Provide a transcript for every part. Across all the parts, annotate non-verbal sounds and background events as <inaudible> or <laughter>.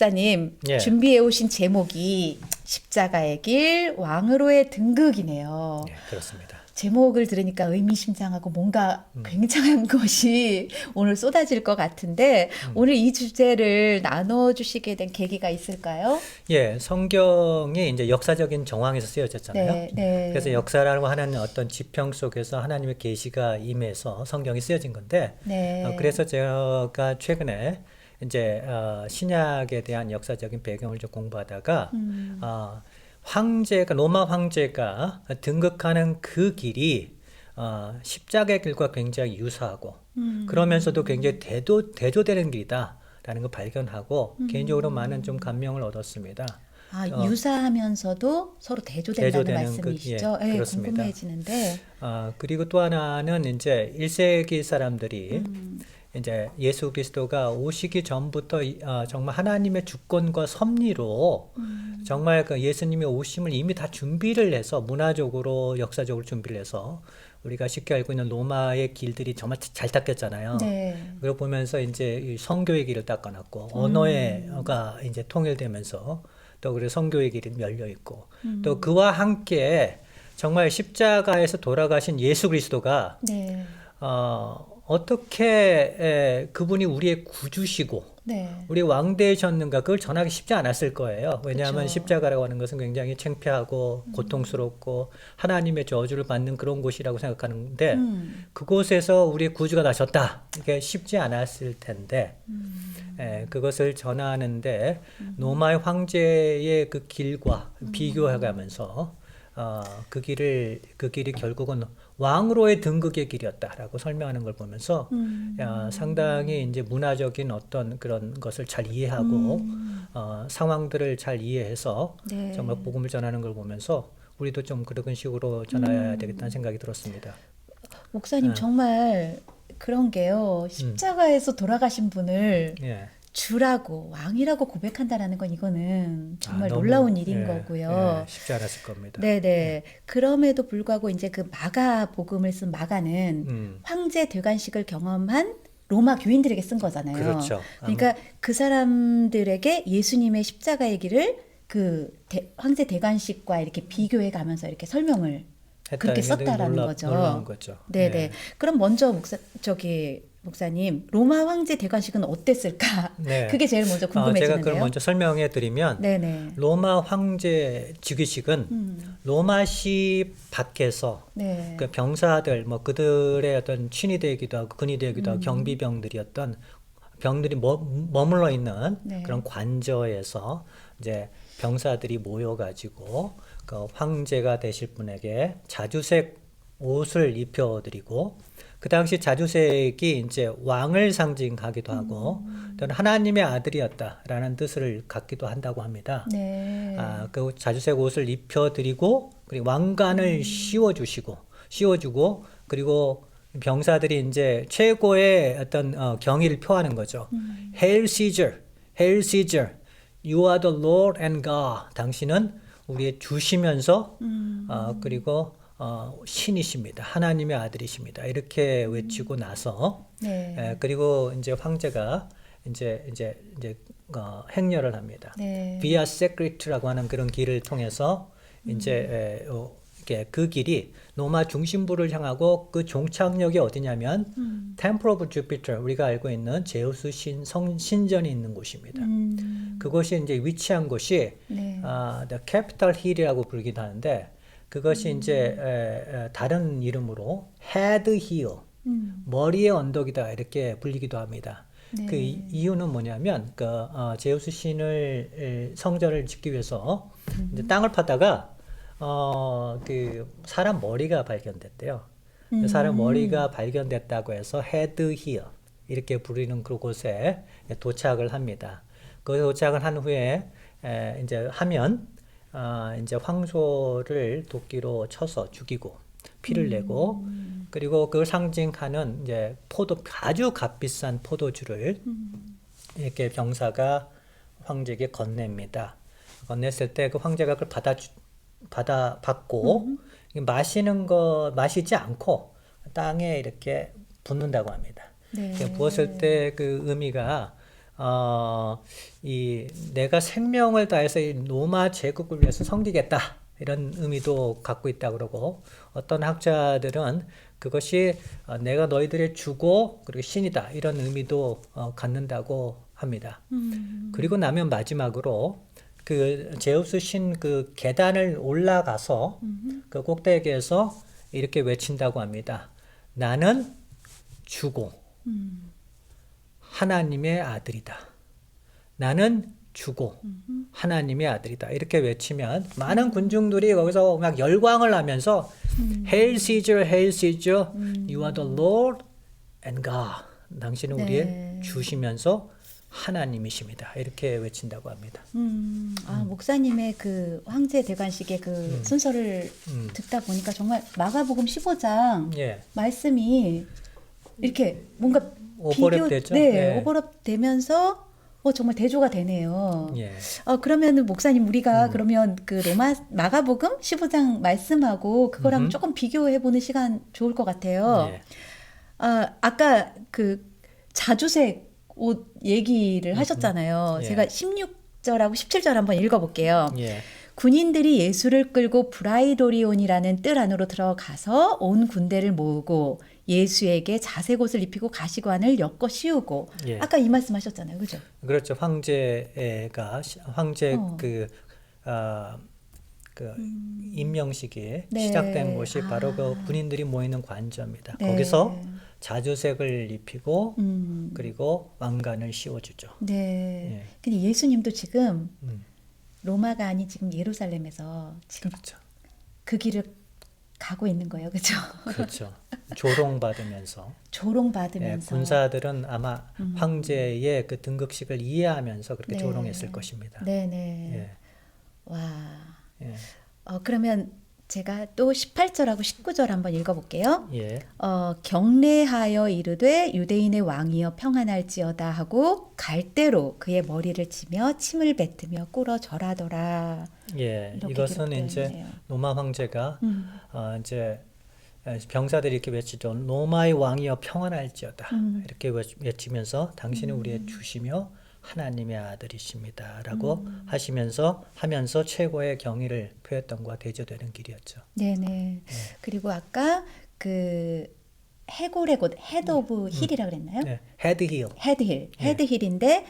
목사님 예. 준비해 오신 제목이 십자가의 길 왕으로의 등극이네요. 예, 그렇습니다. 제목을 들으니까 의미심장하고 뭔가 음. 굉장한 <laughs> 것이 오늘 쏟아질 것 같은데 음. 오늘 이 주제를 나눠 주시게 된 계기가 있을까요? 예, 성경이 이제 역사적인 정황에서 쓰여졌잖아요. 네, 네. 그래서 역사라고 하는 어떤 지평 속에서 하나님의 계시가 임해서 성경이 쓰여진 건데, 네. 어, 그래서 제가 최근에 이제 어, 신약에 대한 역사적인 배경을 좀 공부하다가 음. 어, 황제가 로마 황제가 등극하는 그 길이 어, 십자가의 길과 굉장히 유사하고 음. 그러면서도 굉장히 대도 대조되는 길이다라는 걸 발견하고 음. 개인적으로 많은 좀 감명을 얻었습니다. 아, 어. 유사하면서도 서로 대조된다는 대조되는 말씀이시죠? 그- 예, 예, 그렇습니다. 궁금해지는데. 아, 그리고 또 하나는 이제 1세기 사람들이 음. 이제 예수 그리스도가 오시기 전부터 이- 어, 정말 하나님의 주권과 섭리로 음. 정말 그 예수님의 오심을 이미 다 준비를 해서 문화적으로 역사적으로 준비를 해서 우리가 쉽게 알고 있는 로마의 길들이 정말 잘 닦였잖아요. 네. 그걸 보면서 이제 이 성교의 길을 닦아놨고 음. 언어가 이제 통일되면서 또 그리고 성교의 길이 열려 있고 음. 또 그와 함께 정말 십자가에서 돌아가신 예수 그리스도가 네. 어, 어떻게 에, 그분이 우리의 구주시고 네. 우리 왕 되셨는가 그걸 전하기 쉽지 않았을 거예요. 왜냐하면 그쵸. 십자가라고 하는 것은 굉장히 창피하고 고통스럽고 하나님의 저주를 받는 그런 곳이라고 생각하는데 음. 그곳에서 우리의 구주가 나셨다. 이게 쉽지 않았을 텐데 음. 에, 그것을 전하는데 로마의 황제의 그 길과 비교해가면서 어, 그 길을 그 길이 결국은 왕으로의 등극의 길이었다라고 설명하는 걸 보면서 음. 야, 상당히 이제 문화적인 어떤 그런 것을 잘 이해하고 음. 어, 상황들을 잘 이해해서 네. 정말 복음을 전하는 걸 보면서 우리도 좀 그런 식으로 음. 전해야 되겠다는 생각이 들었습니다. 목사님 아. 정말 그런 게요. 십자가에서 돌아가신 분을 예. 주라고 왕이라고 고백한다라는 건 이거는 정말 아, 너무, 놀라운 일인 예, 거고요. 예, 쉽지 않았을 겁니다. 네네. 그럼에도 불구하고 이제 그 마가 복음을 쓴 마가는 음, 황제 대관식을 경험한 로마 교인들에게 쓴 거잖아요. 그렇죠. 그러니까 그 사람들에게 예수님의 십자가의 길을 그 대- 황제 대관식과 이렇게 비교해 가면서 이렇게 설명을. 그렇게 썼다라는 놀라- 거죠. 거죠. 네네. 예. 그럼 먼저 목사 저기 목사님 로마 황제 대관식은 어땠을까? 네. <laughs> 그게 제일 먼저 어, 궁금해지는데요. 제가 그걸 먼저 설명해 드리면 네네. 로마 황제 즉위식은 음, 로마시 밖에서 네. 그 병사들 뭐 그들의 어떤 친위 되기도 하고 근위 되기도 음. 하고 경비병들이었던 병들이 머, 머물러 있는 네. 그런 관저에서 이제 병사들이 모여 가지고 그 황제가 되실 분에게 자주색 옷을 입혀 드리고 그 당시 자주색이 이제 왕을 상징하기도 하고 음. 또는 하나님의 아들이었다라는 뜻을 갖기도 한다고 합니다. 네. 아, 그 자주색 옷을 입혀드리고 그리고 왕관을 씌워주시고 씌워주고 그리고 병사들이 이제 최고의 어떤 어, 경의를 표하는 거죠. 음. Hail Caesar, Hail Caesar, You are the Lord and God. 당신은 우리의 주시면서 음. 어, 그리고 어, 신이십니다. 하나님의 아들이십니다. 이렇게 외치고 나서 네. 에, 그리고 이제 황제가 이제 이제 이제 어, 행렬을 합니다. 네. 비아 세크리트라고 하는 그런 길을 통해서 음. 이제 에, 어, 이렇게 그 길이 로마 중심부를 향하고 그 종착역이 어디냐면 음. 템플 오브 주피터 우리가 알고 있는 제우스 신 성, 신전이 있는 곳입니다. 음. 그곳이 이제 위치한 곳이 네. 아, the capital hill이라고 부르기도 하는데 그것이 이제 에, 에, 다른 이름으로 head hill 음. 머리의 언덕이다 이렇게 불리기도 합니다. 네. 그 이- 이유는 뭐냐면 그 어, 제우스 신을 에, 성전을 짓기 위해서 음. 이제 땅을 파다가 어 그 사람 머리가 발견됐대요. 음. 사람 머리가 발견됐다고 해서 헤드 히어 이렇게 부르는 그곳에 도착을 합니다. 그 도착을 한 후에 에, 이제 하면 아 이제 황소를 도끼로 쳐서 죽이고 피를 내고 음. 그리고 그걸 상징하는 이제 포도 아주 값비싼 포도주를 음. 이렇게 병사가 황제에게 건넵니다. 건넸을 때 그 황제가 그걸 받아 주, 받아 받고 마시는 거 마시지 않고 땅에 이렇게 붓는다고 합니다. 네. 부었을 때 그 의미가 어, 이 내가 생명을 다해서 이 로마 제국을 위해서 섬기겠다 이런 의미도 갖고 있다 그러고 어떤 학자들은 그것이 어, 내가 너희들의 주고 그리고 신이다 이런 의미도 어, 갖는다고 합니다. 음. 그리고 나면 마지막으로 그 제우스 신 그 계단을 올라가서 그 꼭대기에서 이렇게 외친다고 합니다. 나는 주고 음. 하나님의 아들이다. 나는 주고 하나님의 아들이다. 이렇게 외치면 많은 군중들이 거기서 막 열광을 하면서 Hail Caesar, Hail Caesar, You are the Lord and God. 당신은 네. 우리의 주시면서 하나님이십니다. 이렇게 외친다고 합니다. 음, 아, 목사님의 그 황제 대관식의 그 순서를 음. 듣다 보니까 정말 마가복음 15장 예. 말씀이 이렇게 뭔가 오버랩 되죠? 네, 네. 오버랩 되면서 어, 정말 대조가 되네요. 예. 어, 그러면은 목사님 우리가 그러면 그 로마 마가복음 15장 말씀하고 그거랑 음흠. 조금 비교해 보는 시간 좋을 것 같아요. 예. 아, 아까 그 자주색 옷 얘기를 하셨잖아요. 예. 제가 16절하고 17절 한번 읽어 볼게요. 예. 군인들이 예수를 끌고 브라이도리온이라는 뜰 안으로 들어가서 온 군대를 모으고 예수에게 자색 옷을 입히고 가시관을 엮어 씌우고 예. 아까 이 말씀하셨잖아요, 그죠? 그렇죠. 황제가 시- 황제 어. 그, 아, 그 임명식이 네. 시작된 곳이 바로 그 아. 군인들이 모이는 관저입니다. 네. 거기서 자주색을 입히고 음, 그리고 왕관을 씌워주죠. 네. 예. 근데 예수님도 지금 음, 로마가 아닌 지금 예루살렘에서 지금 그렇죠. 그 길을 가고 있는 거예요, <laughs> 그죠? 그렇죠. 조롱받으면서 조롱 예, 받으면서 군사들은 아마 음. 황제의 그 등극식을 이해하면서 그렇게 네. 조롱했을 것입니다. 네네. 예, 와. 예, 어, 그러면 제가 또 18절하고 19절 한번 읽어볼게요. 예, 어, 경례하여 이르되 유대인의 왕이여 평안할지어다 하고 갈대로 그의 머리를 치며 침을 뱉으며 꿇어 절하더라. 예. 이것은 이제 있네요. 로마 황제가 음, 어, 이제 에, 병사들이 이렇게 외치죠. 로마의 왕이여 평안할지어다. 음. 이렇게 외- 외치면서 당신은 우리의 주시며 하나님의 아들이십니다라고 음. 하시면서 하면서 최고의 경의를 표했던 것과 대조되는 길이었죠. 네네. 그리고 아까 그 해골의 곳 헤드 오브 힐이라 그랬나요? 네, 헤드 힐. 헤드 힐, 헤드 힐인데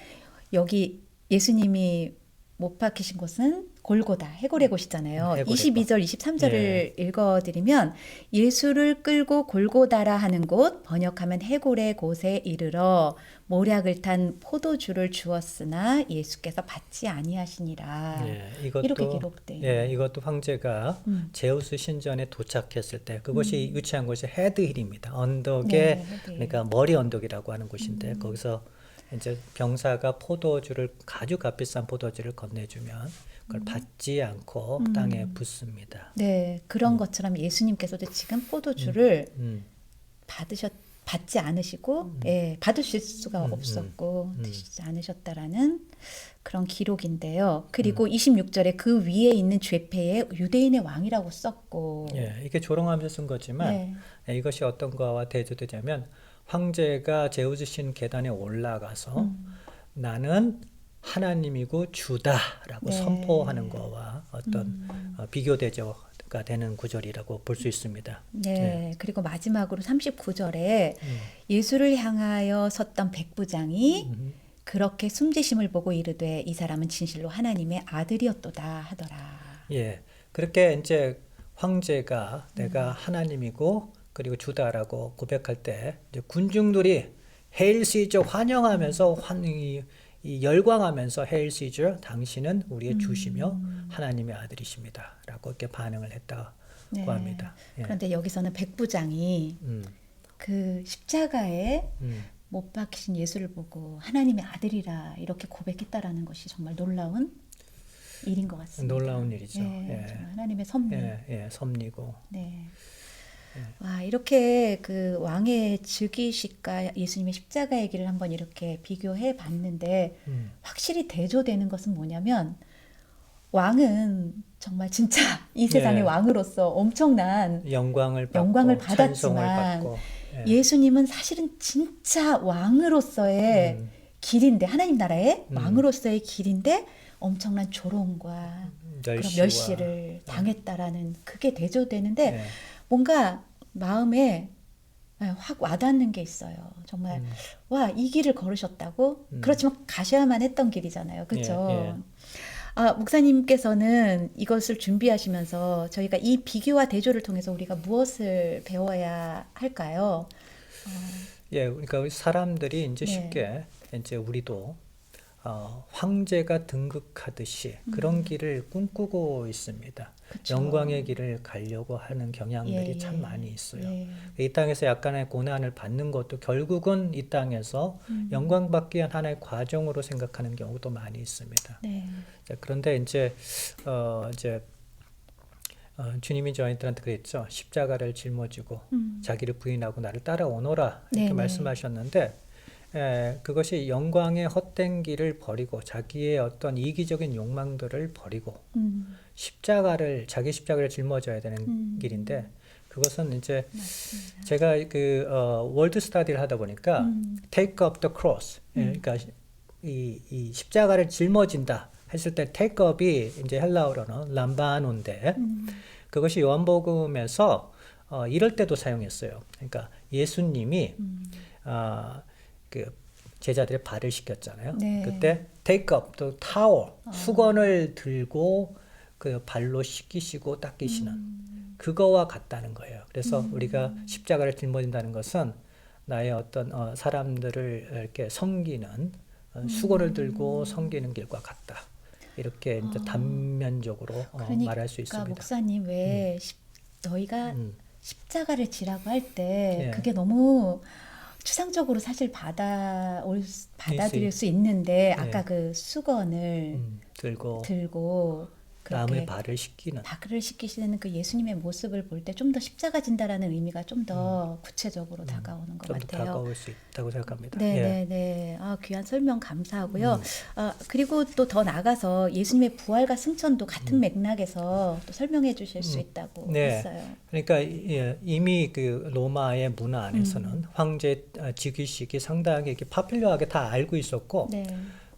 여기 예수님이 못 박히신 곳은 골고다, 해골의 곳이잖아요. 음, 해골의 22절, 23절을 읽어드리면 예수를 끌고 골고다라 하는 곳, 번역하면 해골의 곳에 이르러 모략을 탄 포도주를 주었으나 예수께서 받지 아니하시니라. 예, 이것도 이렇게 기록돼. 예, 이것도 황제가 음. 제우스 신전에 도착했을 때 그것이 위치한 곳이 헤드힐입니다. 언덕의 네, 헤드힐. 그러니까 머리 언덕이라고 하는 곳인데 음. 거기서 이제 병사가 포도주를 아주 값비싼 포도주를 건네주면 그걸 받지 않고 음. 땅에 붓습니다. 네, 그런 것처럼 예수님께서도 지금 포도주를 음, 받으셨 받지 않으시고 예, 받으실 수가 음, 없었고 음. 드시지 않으셨다라는 그런 기록인데요. 그리고 음. 26절에 그 위에 있는 죄패에 유대인의 왕이라고 썼고 예, 이게 조롱하면서 쓴 거지만 네. 예, 이것이 어떤 거와 대조되냐면 황제가 제우스 신 계단에 올라가서 음. 나는 하나님이고 주다라고 네. 선포하는 거와 어떤 음. 어, 비교대조가 되는 구절이라고 볼 수 있습니다. 네. 그리고 마지막으로 39절에 음. 예수를 향하여 섰던 백부장이 음. 그렇게 숨지심을 보고 이르되 이 사람은 진실로 하나님의 아들이었도다 하더라. 예, 그렇게 이제 황제가 내가 하나님이고 그리고 주다라고 고백할 때 군중들이 헤일 시저 환영하면서 환이 이 열광하면서 헤일 시저 당신은 우리의 주시며 하나님의 아들이십니다라고 이렇게 반응을 했다고 네. 합니다. 예. 그런데 여기서는 백부장이 음, 그 십자가에 음, 못 박히신 예수를 보고 하나님의 아들이라 이렇게 고백했다라는 것이 정말 놀라운 일인 것 같습니다. 놀라운 일이죠. 예, 예. 하나님의 섭리. 예, 예, 섭리고 네. 와 이렇게 그 왕의 즉위식과 예수님의 십자가 얘기를 한번 이렇게 비교해 봤는데 음, 확실히 대조되는 것은 뭐냐면 왕은 정말 진짜 이 세상의 예. 왕으로서 엄청난 영광을 받고 영광을 받았지만 예. 예수님은 사실은 진짜 왕으로서의 음, 길인데 하나님 나라의 음. 왕으로서의 길인데 엄청난 조롱과 그런 멸시와- 멸시를 당했다라는 그게 대조되는데 네. 뭔가 마음에 예, 확 와닿는 게 있어요. 정말 음. 와이 길을 걸으셨다고 음. 그렇지만 가셔야만 했던 길이잖아요. 그렇죠? 예, 예. 아, 목사님께서는 이것을 준비하시면서 저희가 이 비교와 대조를 통해서 우리가 무엇을 배워야 할까요? 예, 그러니까 사람들이 이제 네. 쉽게 이제 우리도 어, 황제가 등극하듯이 그런 길을 꿈꾸고 있습니다. 음. 그쵸. 영광의 길을 가려고 하는 경향들이 예, 참 예. 많이 있어요. 예. 이 땅에서 약간의 고난을 받는 것도 결국은 이 땅에서 음. 영광 받기 위한 하나의 과정으로 생각하는 경우도 많이 있습니다. 네. 자, 그런데 이제 어 이제 어, 주님이 저희들한테 그랬죠. 십자가를 짊어지고 음. 자기를 부인하고 나를 따라오너라 이렇게 네네. 말씀하셨는데 에, 그것이 영광의 헛된 길을 버리고 자기의 어떤 이기적인 욕망들을 버리고 음. 십자가를 자기 십자가를 짊어져야 되는 음. 길인데 그것은 이제 맞습니다. 제가 그 어, 월드 스타디를 하다 보니까 음. take up the cross 예, 음. 그러니까 이, 이 십자가를 짊어진다 했을 때 take up이 이제 헬라어로는 람바노인데 음. 그것이 요한복음에서 어, 이럴 때도 사용했어요. 그러니까 예수님이 음. 아, 그 제자들의 발을 씻겼잖아요. 네. 그때 take up the towel 아. 수건을 들고 그 발로 씻기시고 닦이시는 음. 그거와 같다는 거예요. 그래서 우리가 십자가를 짊어진다는 것은 나의 어떤 어, 사람들을 이렇게 섬기는 어, 수건을 들고 섬기는 길과 같다. 이렇게 이제 아. 단면적으로 어, 그러니까 말할 수 있습니다. 목사님 왜 십- 너희가 음, 십자가를 지라고 할때 예. 그게 너무 추상적으로 사실 받아올 수- 받아들일 수 있는데 아까 그 수건을 예. 음, 들고 들고 남의 발을 씻기는 발을 씻기시는 그 예수님의 모습을 볼 때 좀 더 십자가 진다라는 의미가 좀더 구체적으로 다가오는 것 음. 좀더 같아요. 다가올 수 있다고 생각합니다. 네, 예. 네, 네. 아, 귀한 설명 감사하고요. 음. 아, 그리고 또 더 나가서 예수님의 부활과 승천도 같은 맥락에서 또 설명해 주실 수 음. 있다고 네. 했어요. 그러니까 예, 이미 그 로마의 문화 안에서는 음. 황제 아, 즉위식이 상당히 이렇게 파퓰러하게 다 알고 있었고 네.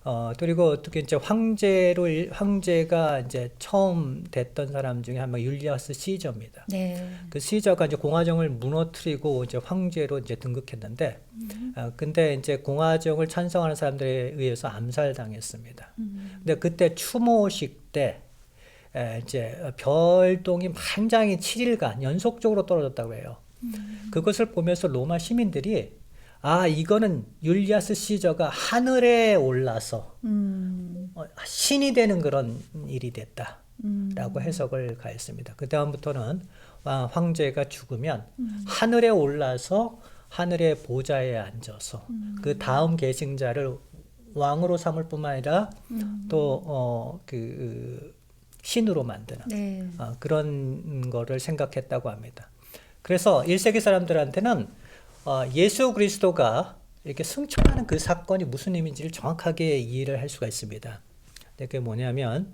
어 그리고 어떻게 이제 황제로 일- 황제가 이제 처음 됐던 사람 중에 한명 율리아스 시저입니다. 네. 그 시저가 이제 공화정을 무너뜨리고 이제 황제로 이제 등극했는데 음. 어, 근데 이제 공화정을 찬성하는 사람들에 의해서 암살당했습니다. 음. 근데 그때 추모식 때 에, 이제 별똥이 만장이 7일간 연속적으로 떨어졌다고 해요. 음. 그것을 보면서 로마 시민들이 아 이거는 율리아스 시저가 하늘에 올라서 음. 어, 신이 되는 그런 일이 됐다라고 음. 해석을 가했습니다. 그 다음부터는 아, 황제가 죽으면 음. 하늘에 올라서 하늘의 보좌에 앉아서 음. 그 다음 계승자를 왕으로 삼을 뿐만 아니라 음. 또어그 신으로 만드는 네. 어, 그런 거를 생각했다고 합니다. 그래서 1세기 사람들한테는 어, 예수 그리스도가 이렇게 승천하는 그 사건이 무슨 의미인지를 정확하게 이해를 할 수가 있습니다. 그게 뭐냐면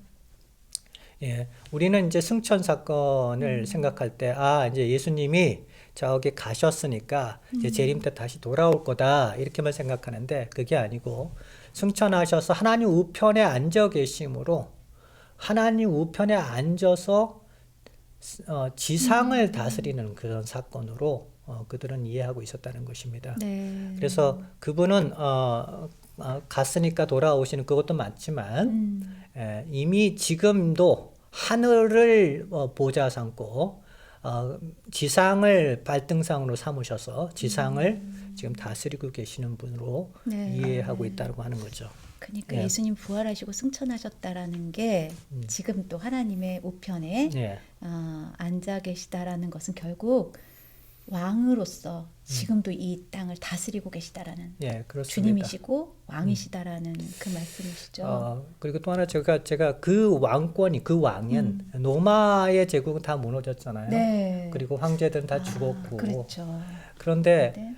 예, 우리는 이제 승천 사건을 생각할 때, 아, 이제 예수님이 저기 가셨으니까 이제 재림 때 다시 돌아올 거다. 이렇게만 생각하는데 그게 아니고 승천하셔서 하나님 우편에 앉아 계심으로 하나님 우편에 앉아서 어, 지상을 다스리는 그런 사건으로 어, 그들은 이해하고 있었다는 것입니다. 네. 그래서 그분은 어, 어, 갔으니까 돌아오시는 그것도 맞지만 음. 에, 이미 지금도 하늘을 어, 보좌 삼고 어, 지상을 발등상으로 삼으셔서 지상을 지금 다스리고 계시는 분으로 네. 이해하고 있다고 하는 거죠. 그러니까 예. 예수님 부활하시고 승천하셨다라는 게 음. 지금 또 하나님의 우편에 예, 어, 앉아 계시다라는 것은 결국 왕으로서 지금도 이 땅을 다스리고 계시다라는 예, 그렇습니다. 주님이시고 왕이시다라는 그 말씀이시죠. 어, 그리고 또 하나 제가 제가 그 왕권이 그 왕은 로마의 제국은 다 무너졌잖아요. 음. 네. 그리고 황제들은 다 아, 죽었고 그렇죠. 그런데 네.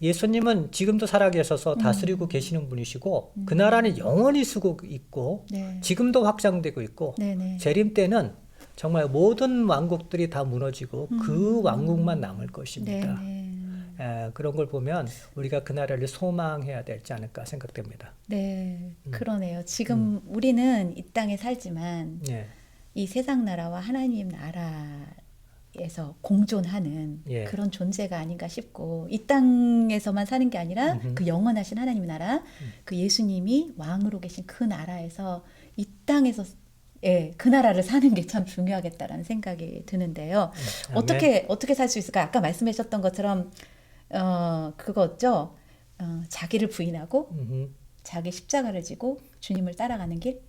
예수님은 지금도 살아계셔서 음. 다스리고 계시는 분이시고 그 나라는 영원히 쓰고 있고 네. 지금도 확장되고 있고 네 네. 재림 때는 정말 모든 왕국들이 다 무너지고 그 왕국만 남을 네. 것입니다. 네. 에, 그런 걸 보면 우리가 그 나라를 소망해야 되지 않을까 생각됩니다. 네, 음. 그러네요. 지금 우리는 이 땅에 살지만 예, 이 세상 나라와 하나님 나라에서 공존하는 예. 그런 존재가 아닌가 싶고 이 땅에서만 사는 게 아니라 음흠. 그 영원하신 하나님 나라, 그 예수님이 왕으로 계신 그 나라에서 이 땅에서 예, 그 나라를 사는 게 참 중요하겠다라는 생각이 드는데요. 음, 어떻게 어떻게 살 수 있을까? 아까 말씀하셨던 것처럼 어 그거죠. 어, 자기를 부인하고 음흠. 자기 십자가를 지고 주님을 따라가는 길.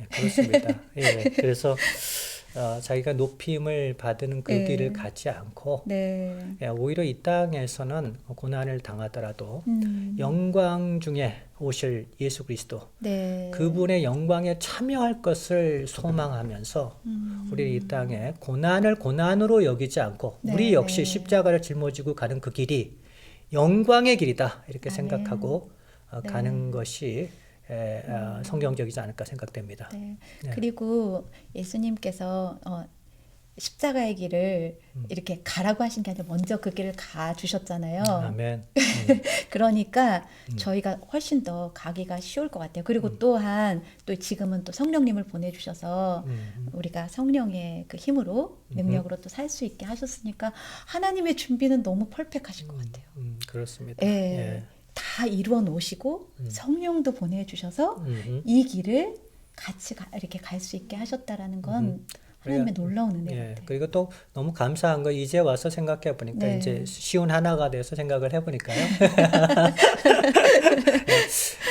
예, 그렇습니다. 예, 그래서 <laughs> 어, 자기가 높임을 받는 그 예. 길을 가지 않고 네. 예, 오히려 이 땅에서는 고난을 당하더라도 음, 영광 중에 오실 예수 그리스도 네. 그분의 영광에 참여할 것을 소망하면서 음, 우리 이 땅에 고난을 고난으로 여기지 않고 네, 우리 역시 네. 십자가를 짊어지고 가는 그 길이 영광의 길이다 이렇게 아멘. 생각하고 어, 네. 가는 것이 에, 어, 성경적이지 않을까 생각됩니다. 네. 네. 그리고 예수님께서 어, 십자가의 길을 음. 이렇게 가라고 하신 게 아니라 먼저 그 길을 가 주셨잖아요. 아멘. <laughs> 음, 그러니까 음. 저희가 훨씬 더 가기가 쉬울 것 같아요. 그리고 음. 또한 또 지금은 또 성령님을 보내주셔서 음, 우리가 성령의 그 힘으로 능력으로 또 살 수 있게 하셨으니까 하나님의 준비는 너무 펄펙하신 것 같아요. 음, 그렇습니다. 예, 예. 다 이루어 놓으시고 음. 성령도 보내주셔서 음흠. 이 길을 같이 가, 이렇게 갈 수 있게 하셨다라는 건 음. 하나님의 우리가- 놀라운 은혜 예, 같아요. 그리고 또 너무 감사한 거 이제 와서 생각해 보니까 네. 이제 쉬운 하나가 돼서 생각을 해 보니까요. <laughs>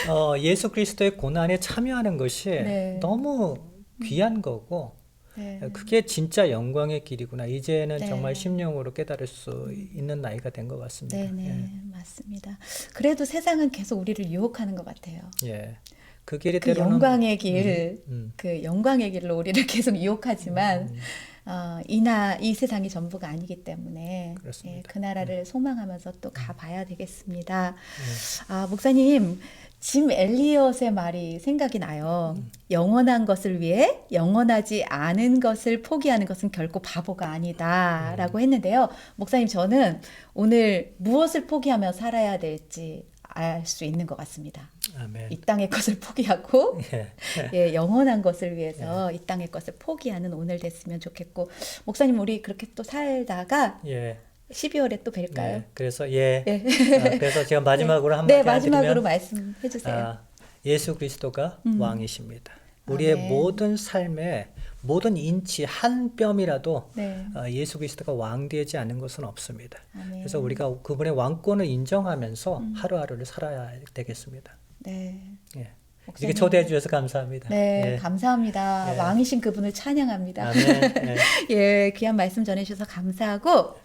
어, 예수 그리스도의 고난에 참여하는 것이 네. 너무 귀한 거고 네. 그게 진짜 영광의 길이구나. 이제는 네. 정말 심령으로 깨달을 수 있는 나이가 된 것 같습니다. 네, 네, 맞습니다. 그래도 세상은 계속 우리를 유혹하는 것 같아요. 예. 예. 그 길이 그 때로는 영광의 길, 음, 그 영광의 길로 우리를 <laughs> 계속 유혹하지만 음, 어, 이나 이 세상이 전부가 아니기 때문에 그렇습니다. 예, 그 나라를 소망하면서 또 가봐야 되겠습니다. 네. 아 목사님 짐 엘리엇의 말이 생각이 나요. 음. 영원한 것을 위해 영원하지 않은 것을 포기하는 것은 결코 바보가 아니다라고 음. 했는데요. 목사님 저는 오늘 무엇을 포기하며 살아야 될지 알 수 있는 것 같습니다. 아멘. 이 땅의 것을 포기하고 <laughs> 예. <laughs> 예, 영원한 것을 위해서 이 땅의 것을 포기하는 오늘 됐으면 좋겠고 목사님 우리 그렇게 또 살다가 예. 12월에 또 뵐까요? 네. 그래서 예. 예. 아, 그래서 제가 마지막으로 한마디 <laughs> 네, 마지막으로 말씀해 주세요. 아, 예수 그리스도가 음. 왕이십니다. 우리의 아멘. 모든 삶에 모든 인치 한 뼘이라도 네. 어, 예수 그리스도가 왕되지 않은 것은 없습니다. 아멘. 그래서 우리가 그분의 왕권을 인정하면서 음. 하루하루를 살아야 되겠습니다. 네. 예. 이렇게 초대해 주셔서 감사합니다. 네, 예. 감사합니다. 예. 왕이신 그분을 찬양합니다. 아멘. 예. <laughs> 예, 귀한 말씀 전해주셔서 감사하고,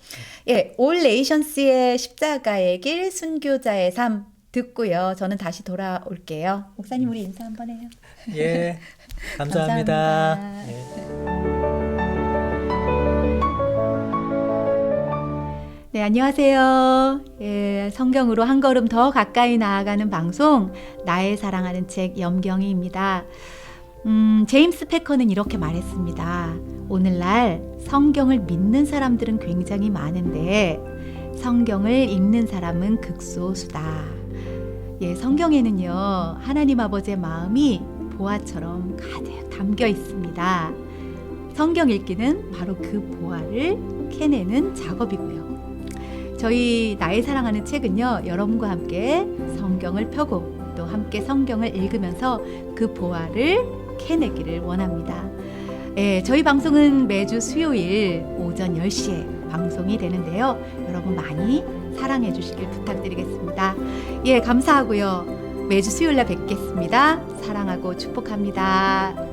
예, 올 네이션스의 십자가의 길, 순교자의 삶 듣고요. 저는 다시 돌아올게요. 목사님, 우리 인사 한번 해요. 예. <laughs> 감사합니다. 감사합니다. 예. 네, 안녕하세요. 예, 성경으로 한 걸음 더 가까이 나아가는 방송, 나의 사랑하는 책 염경이입니다. 음, 제임스 패커는 이렇게 말했습니다. 오늘날 성경을 믿는 사람들은 굉장히 많은데 성경을 읽는 사람은 극소수다. 예, 성경에는요, 하나님 아버지의 마음이 보화처럼 가득 담겨 있습니다. 성경 읽기는 바로 그 보화를 캐내는 작업이고요. 저희 나의 사랑하는 책은요, 여러분과 함께 성경을 펴고 또 함께 성경을 읽으면서 그 보화를 캐내기를 원합니다. 예, 저희 방송은 매주 수요일 오전 10시에 방송이 되는데요. 여러분 많이 사랑해 주시길 부탁드리겠습니다. 예, 감사하고요. 매주 수요일 날 뵙겠습니다. 사랑하고 축복합니다.